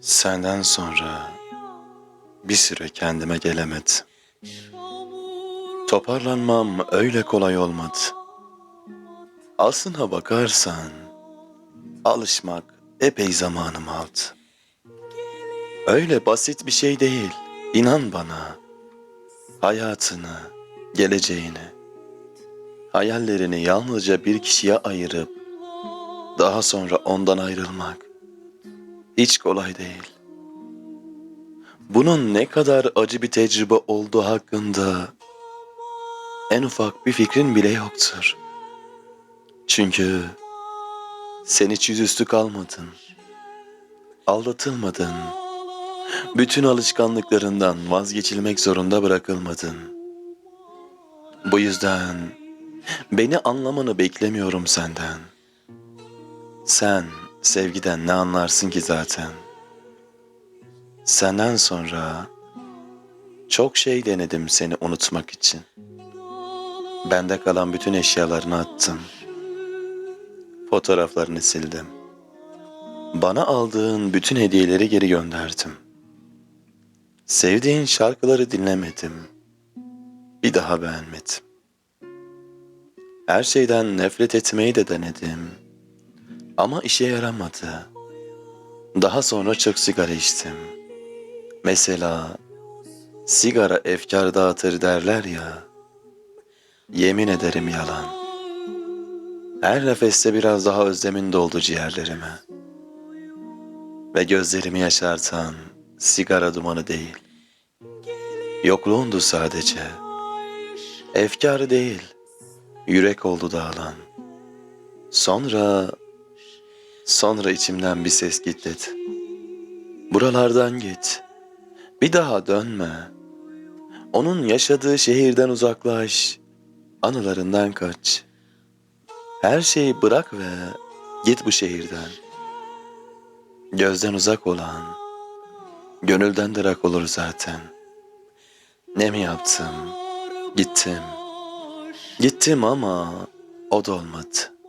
Senden sonra bir süre kendime gelemedim. Toparlanmam öyle kolay olmadı. Aslına bakarsan alışmak epey zamanım aldı. Öyle basit bir şey değil. İnan bana. Hayatını, geleceğini, hayallerini yalnızca bir kişiye ayırıp daha sonra ondan ayrılmak hiç kolay değil. Bunun ne kadar acı bir tecrübe olduğu hakkında en ufak bir fikrin bile yoktur. Çünkü sen hiç yüzüstü kalmadın. Aldatılmadın. Bütün alışkanlıklarından vazgeçilmek zorunda bırakılmadın. Bu yüzden beni anlamanı beklemiyorum senden. Sen sevgiden ne anlarsın ki zaten? Senden sonra çok şey denedim seni unutmak için. Bende kalan bütün eşyalarını attım. Fotoğraflarını sildim. Bana aldığın bütün hediyeleri geri gönderdim. Sevdiğin şarkıları dinlemedim. Bir daha beğenmedim. Her şeyden nefret etmeyi de denedim. Ama işe yaramadı. Daha sonra çok sigara içtim. Mesela sigara efkar dağıtır derler ya. Yemin ederim yalan. Her nefeste biraz daha özlemin doldu ciğerlerime. Ve gözlerimi yaşartan sigara dumanı değil. Yokluğundu sadece. Efkarı değil, yürek oldu dağılan. Sonra, sonra içimden bir ses git dedi. Buralardan git. Bir daha dönme. Onun yaşadığı şehirden uzaklaş. Anılarından kaç. Her şeyi bırak ve git bu şehirden. Gözden uzak olan, gönülden de rak olur zaten. Ne mi yaptım? Gittim. Gittim ama o da olmadı.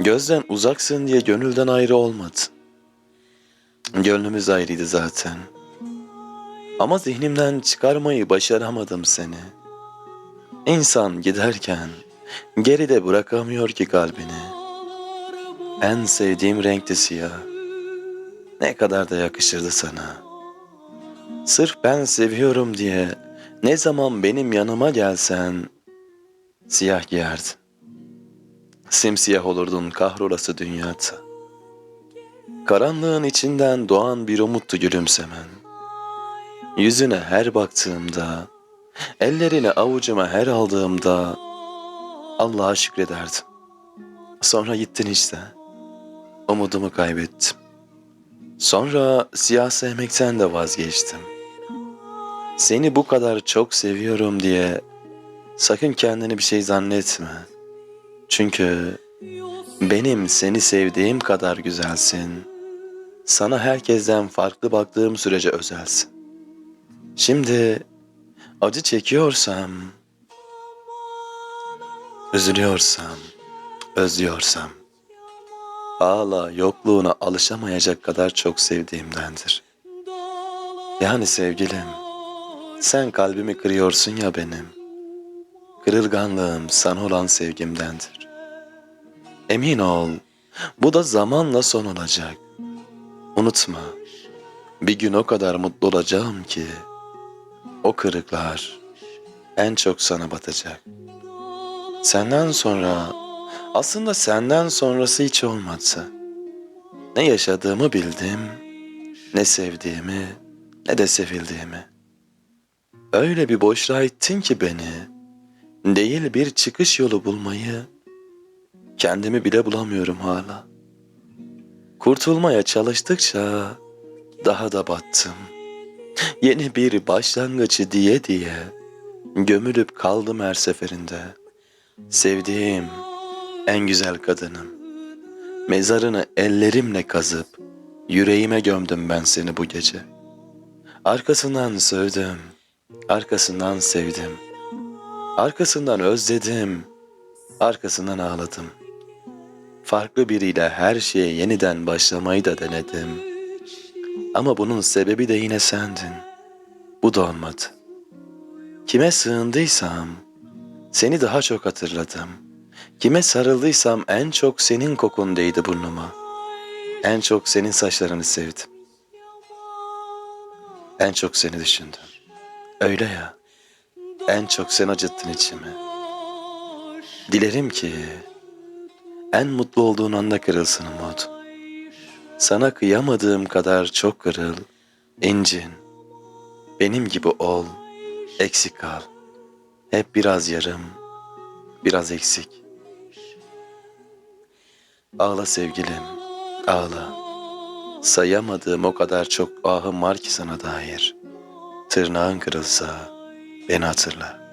Gözden uzaksın diye gönülden ayrı olmadın. Gönlümüz ayrıydı zaten. Ama zihnimden çıkarmayı başaramadım seni. İnsan giderken geride bırakamıyor ki kalbini. En sevdiğim renkti siyah. Ne kadar da yakışırdı sana. Sırf ben seviyorum diye ne zaman benim yanıma gelsen siyah giyerdin. Simsiyah olurdun kahrolası dünyada. Karanlığın içinden doğan bir umuttu gülümsemen. Yüzüne her baktığımda, ellerini avucuma her aldığımda Allah'a şükrederdim. Sonra gittin işte. Umudumu kaybettim. Sonra siyah sevmekten de vazgeçtim. Seni bu kadar çok seviyorum diye sakın kendini bir şey zannetme. Çünkü benim seni sevdiğim kadar güzelsin. Sana herkesten farklı baktığım sürece özelsin. Şimdi acı çekiyorsam, üzülüyorsam, özlüyorsam, hala yokluğuna alışamayacak kadar çok sevdiğimdendir. Yani sevgilim, sen kalbimi kırıyorsun ya benim. Kırılganlığım sana olan sevgimdendir. Emin ol, bu da zamanla son olacak. Unutma, bir gün o kadar mutlu olacağım ki, o kırıklar en çok sana batacak. Senden sonra, aslında senden sonrası hiç olmadı. Ne yaşadığımı bildim, ne sevdiğimi, ne de sevildiğimi. Öyle bir boşluğa ittin ki beni, değil bir çıkış yolu bulmayı, kendimi bile bulamıyorum hala. Kurtulmaya çalıştıkça daha da battım. Yeni bir başlangıcı diye diye gömülüp kaldım her seferinde. Sevdiğim en güzel kadınım. Mezarını ellerimle kazıp yüreğime gömdüm ben seni bu gece. Arkasından sövdüm, arkasından sevdim. Arkasından özledim, arkasından ağladım.'' Farklı biriyle her şeye yeniden başlamayı da denedim. Ama bunun sebebi de yine sendin. Bu da olmadı. Kime sığındıysam seni daha çok hatırladım. Kime sarıldıysam en çok senin kokun değdi burnuma. En çok senin saçlarını sevdim. En çok seni düşündüm. Öyle ya. En çok sen acıttın içimi. Dilerim ki en mutlu olduğun anda kırılsın umut. Sana kıyamadığım kadar çok kırıl, incin. Benim gibi ol, eksik kal. Hep biraz yarım, biraz eksik. Ağla sevgilim, ağla. Sayamadığım o kadar çok ahım var ki sana dair. Tırnağın kırılsa beni hatırla.